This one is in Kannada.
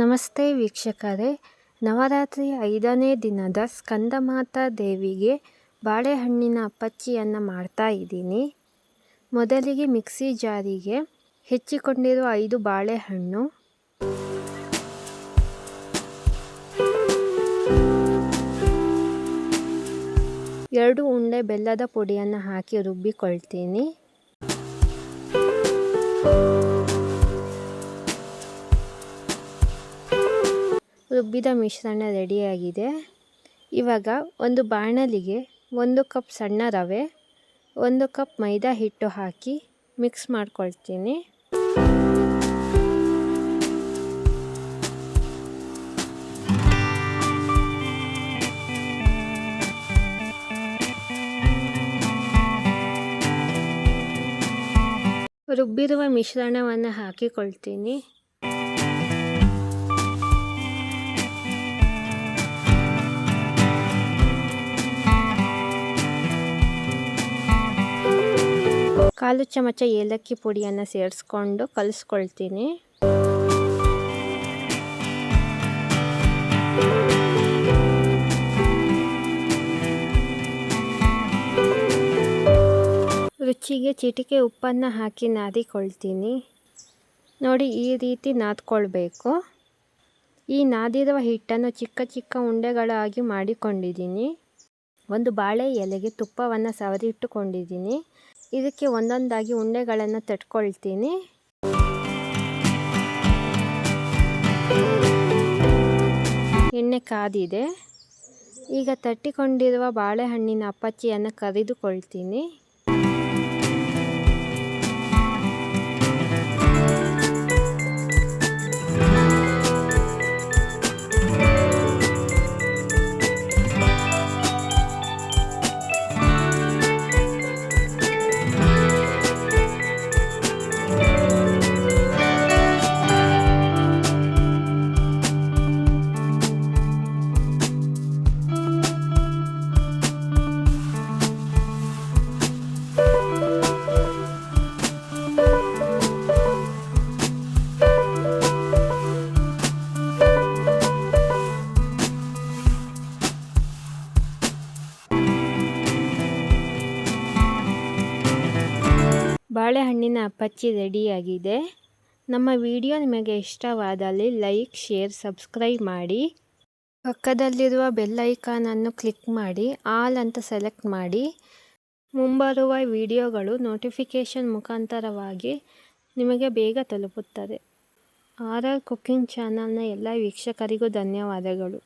ನಮಸ್ತೆ ವೀಕ್ಷಕರೇ. ನವರಾತ್ರಿ ಐದನೇ ದಿನದ ಸ್ಕಂದಮಾತಾ ದೇವಿಗೆ ಬಾಳೆಹಣ್ಣಿನ ಅಪ್ಪಚ್ಚಿಯನ್ನು ಮಾಡ್ತಾ ಇದ್ದೀನಿ. ಮೊದಲಿಗೆ ಮಿಕ್ಸಿ ಜಾರಿಗೆ ಹೆಚ್ಚಿಕೊಂಡಿರುವ ಐದು ಬಾಳೆಹಣ್ಣು. ಎರಡು ಉಂಡೆ ಬೆಲ್ಲದ ಪುಡಿಯನ್ನು ಹಾಕಿ ರುಬ್ಬಿಕೊಳ್ತೀನಿ. ರುಬ್ಬಿದ ಮಿಶ್ರಣ ರೆಡಿಯಾಗಿದೆ. ಇವಾಗ ಒಂದು ಬಾಣಲಿಗೆ ಒಂದು ಕಪ್ ಸಣ್ಣ ರವೆ, ಒಂದು ಕಪ್ ಮೈದಾ ಹಿಟ್ಟು ಹಾಕಿ ಮಿಕ್ಸ್ ಮಾಡ್ಕೊಳ್ತೀನಿ. ರುಬ್ಬಿರುವ ಮಿಶ್ರಣವನ್ನು ಹಾಕಿಕೊಳ್ತೀನಿ. ಕಾಲು ಚಮಚ ಏಲಕ್ಕಿ ಪುಡಿಯನ್ನು ಸೇರಿಸ್ಕೊಂಡು ಕಲಿಸ್ಕೊಳ್ತೀನಿ. ರುಚಿಗೆ ಚಿಟಿಕೆ ಉಪ್ಪನ್ನು ಹಾಕಿ ನಾದಿಕೊಳ್ತೀನಿ. ನೋಡಿ ಈ ರೀತಿ ನಾದ್ಕೊಳ್ಬೇಕು. ಈ ನಾದಿರುವ ಹಿಟ್ಟನ್ನು ಚಿಕ್ಕ ಚಿಕ್ಕ ಉಂಡೆಗಳಾಗಿ ಮಾಡಿಕೊಂಡಿದ್ದೀನಿ. ಒಂದು ಬಾಳೆ ಎಲೆಗೆ ತುಪ್ಪವನ್ನು ಸವರಿಟ್ಟುಕೊಂಡಿದ್ದೀನಿ. ಇದಕ್ಕೆ ಒಂದೊಂದಾಗಿ ಉಂಡೆಗಳನ್ನು ತಟ್ಕೊಳ್ತೀನಿ. ಎಣ್ಣೆ ಕಾದಿದೆ. ಈಗ ತಟ್ಟಿಕೊಂಡಿರುವ ಬಾಳೆಹಣ್ಣಿನ ಅಪ್ಪಚ್ಚಿಯನ್ನು ಕರಿದುಕೊಳ್ತೀನಿ. ಬಾಳೆಹಣ್ಣಿನ ಅಪ್ಪಚ್ಚಿ ರೆಡಿಯಾಗಿದೆ. ನಮ್ಮ ವಿಡಿಯೋ ನಿಮಗೆ ಇಷ್ಟವಾದಲ್ಲಿ ಲೈಕ್, ಶೇರ್, ಸಬ್ಸ್ಕ್ರೈಬ್ ಮಾಡಿ. ಪಕ್ಕದಲ್ಲಿರುವ ಬೆಲ್ ಐಕಾನನ್ನು ಕ್ಲಿಕ್ ಮಾಡಿ, ಆಲ್ ಅಂತ ಸೆಲೆಕ್ಟ್ ಮಾಡಿ. ಮುಂಬರುವ ವಿಡಿಯೋಗಳು ನೋಟಿಫಿಕೇಷನ್ ಮುಖಾಂತರವಾಗಿ ನಿಮಗೆ ಬೇಗ ತಲುಪುತ್ತದೆ. ಆರ್ ಆರ್ ಕುಕ್ಕಿಂಗ್ ಚಾನಲ್ನ ಎಲ್ಲ ವೀಕ್ಷಕರಿಗೂ ಧನ್ಯವಾದಗಳು.